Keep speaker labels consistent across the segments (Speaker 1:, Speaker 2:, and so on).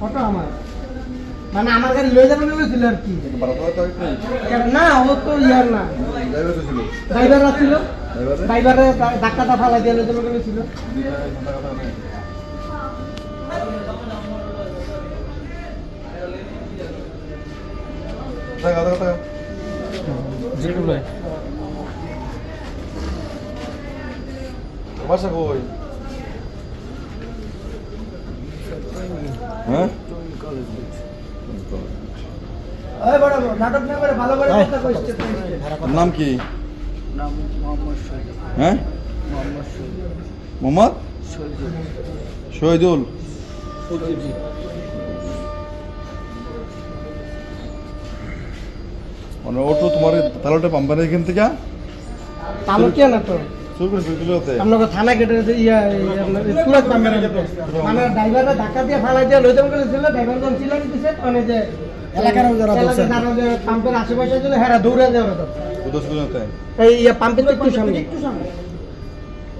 Speaker 1: করছে আমার মানে আমার গাড়ি লয়ে যাবে না ছিল আর কি না ও তো ইয়ার না ড্রাইভার ছিল ড্রাইভারে ধাক্কাটা ফালাই দিয়ে লয়ে যাবে
Speaker 2: হ্যাঁ?
Speaker 1: এই বড় বড় নাটক না করে ভালো করে কথা কইছে
Speaker 2: নাম কি?
Speaker 3: নাম মোহাম্মদ শহীদ
Speaker 2: হ্যাঁ?
Speaker 3: মোহাম্মদ
Speaker 2: শহীদুল। মানে অটো তোমার তালাটা পাম্পানে এখান থেকে?
Speaker 1: তালো কি না তো?
Speaker 2: শুরু করতে
Speaker 1: আপনাকে থানা গেটে ইয়া সুরত পাম্পের মানে ড্রাইভাররা ধাক্কা দিয়ে ফালাই দিয়ে লইতে গেছিল ড্রাইভার কোন ছিল কিসে মানে যে এলাকার যারা ধরছে। যারা যে পাম্পের আশেপাশে ছিল হেরা দৌড়ে যাওয়ার তো
Speaker 2: শুরু করতে
Speaker 1: এই ইয়া পাম্পের তো একটু সামনে। একটু সামনে।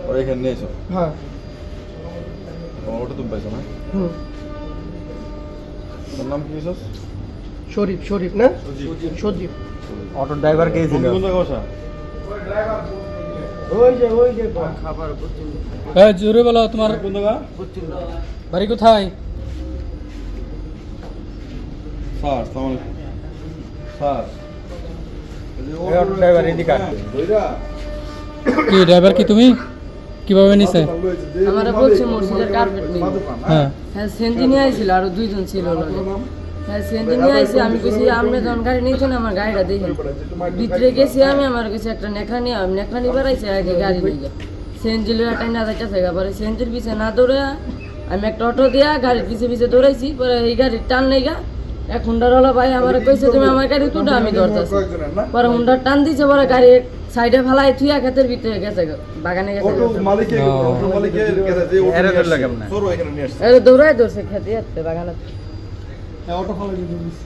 Speaker 2: ওরা এখানে নিয়ে এসো।
Speaker 1: হ্যাঁ।
Speaker 2: অটো তুমি পাইছো না?
Speaker 1: হুম।
Speaker 2: নাম কি
Speaker 1: শরীফ শরীফ না? সজীব
Speaker 4: অটো ড্রাইভার কে ছিল
Speaker 5: হ্যাঁ জোরে বলো তোমার। বাড়ি কোথায়?
Speaker 2: স্যার আসসালামু আলাইকুম। স্যার।
Speaker 4: এই অটো ড্রাইভার এদিকে
Speaker 5: কি ড্রাইভার কি তুমি? কীভাবে নিছে?
Speaker 6: আমারা বলছে মসজিদের কার্পেট নিয়ে
Speaker 5: হ্যাঁ।
Speaker 6: হ্যাঁ সেন্টি নিয়ে আইছিল আরও দুইজন ছিল লগে সেন্টি নিয়ে আইছে আমি কইছি আপনি যখন গাড়ি নিয়েছেন আমার গাড়িটা দেখেন। ভিতরে গেছি আমি আমার কাছে একটা নেখা নিয়ে আমি নেখা নিয়ে বেড়াইছি আগে গাড়ি নিয়ে লইয়া টাইনা যাইতেছে পরে সেন্জির পিছে না দৌড়ে আমি একটা অটো দিয়া গাড়ির পিছে পিছে দৌড়াইছি পরে এই গাড়ির টান নেই গা এক হুন্ডার হলো ভাই আমার কইছে তুমি আমার গাড়ি তুটা আমি ধরতেছি। পরে হুন্ডার টান দিছে পরে গাড়ি সাইডে ফেলাই থুইয়া ক্ষেতের ভিতরে গেছে গো, বাগানে গেছে দৌড়াই ধরছে খেতে যাচ্ছে বাগানে
Speaker 1: অটো ফলো দিয়ে দিস।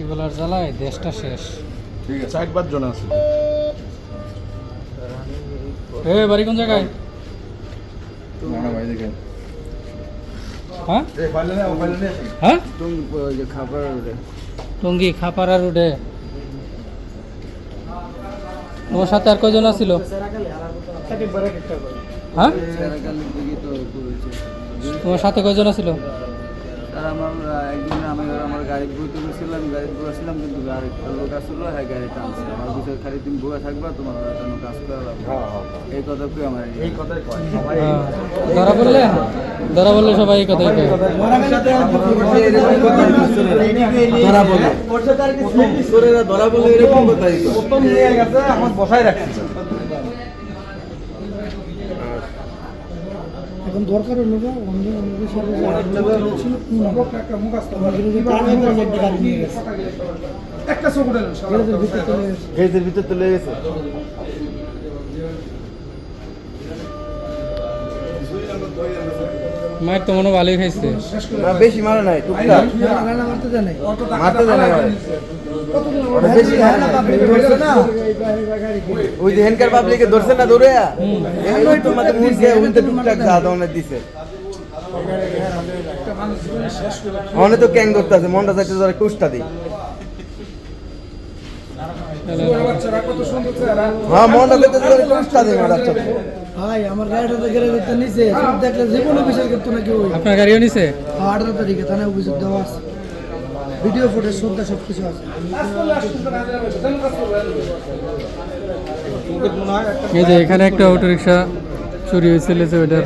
Speaker 5: এগুলার জ্বালায় দেশটা শেষ।
Speaker 2: ঠিক আছে। ষাট পাঁচ জন আছে।
Speaker 5: এ বাড়ি কোন জায়গায়?
Speaker 2: না না ভাই দেখেন
Speaker 5: হ্যাঁ? হ্যাঁ? টঙ্গি খাপাড়া রোডে। তোমার সাথে আর কজন আছিল? হ্যাঁ? তোমার সাথে কজন আছিল?
Speaker 3: আর আমার একদিন আমি আমার গাড়ি বইতে গেছিলাম গাড়ি বসেছিলাম কিন্তু আরেকটা লোক আসলো হ্যাঁ গাড়ি টানছে আমার বিষয় খালি তুমি বয়ে থাকবা তোমার কোনো কাজ করা লাগবে এই কথা কই আমার এই কথাই কয়।
Speaker 5: হ্যাঁ। ধরা বললে ধরা বললে সবাই এই কথাই কয়।
Speaker 4: ধরা বলে ধরা বলে এরকম কথাই কয়।
Speaker 1: প্রথম নিয়ে গেছে আমার বসাই রাখছে। এখন দরকার হলো একটা ভিতরে চলে গেছে।
Speaker 5: মায়ের তো মনে ভালোই খাইছে।
Speaker 4: না বেশি মারে নাই টুকটাক।
Speaker 1: মারতে দেয় নাই
Speaker 4: মারতে দেয় নাই। ওই যে হেনকার পাবলিকে ধরছে না দৌড়ে? টুকটাক যা দিছে। মনে তো ক্যাং ধরতে আছে মনটা চাইতে ধরে কুষ্টা দিই হ্যাঁ মনটা চাইতে ধরে কুষ্টা দিই মারা চোখে
Speaker 1: ভাই আমার গাড়িটা তো দেখতে নিচে সব দেখলে জীবনে বিচার করতো নাকি ওই।
Speaker 5: আপনার গাড়িও নিছে
Speaker 1: আঠারো তারিখে থানায় অভিযোগ দেওয়া আছে। ভিডিও ফুটেজ শ্রদ্ধা সব কিছু আছে।
Speaker 5: এই যে এখানে একটা অটো রিক্সা চুরি হয়েছিল যে ওইটার।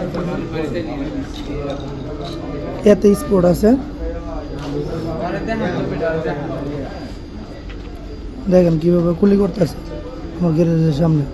Speaker 1: এতে স্পোর্ট আছে। দেখেন কীভাবে কুলি করতেছে আমার গ্যারেজের সামনে।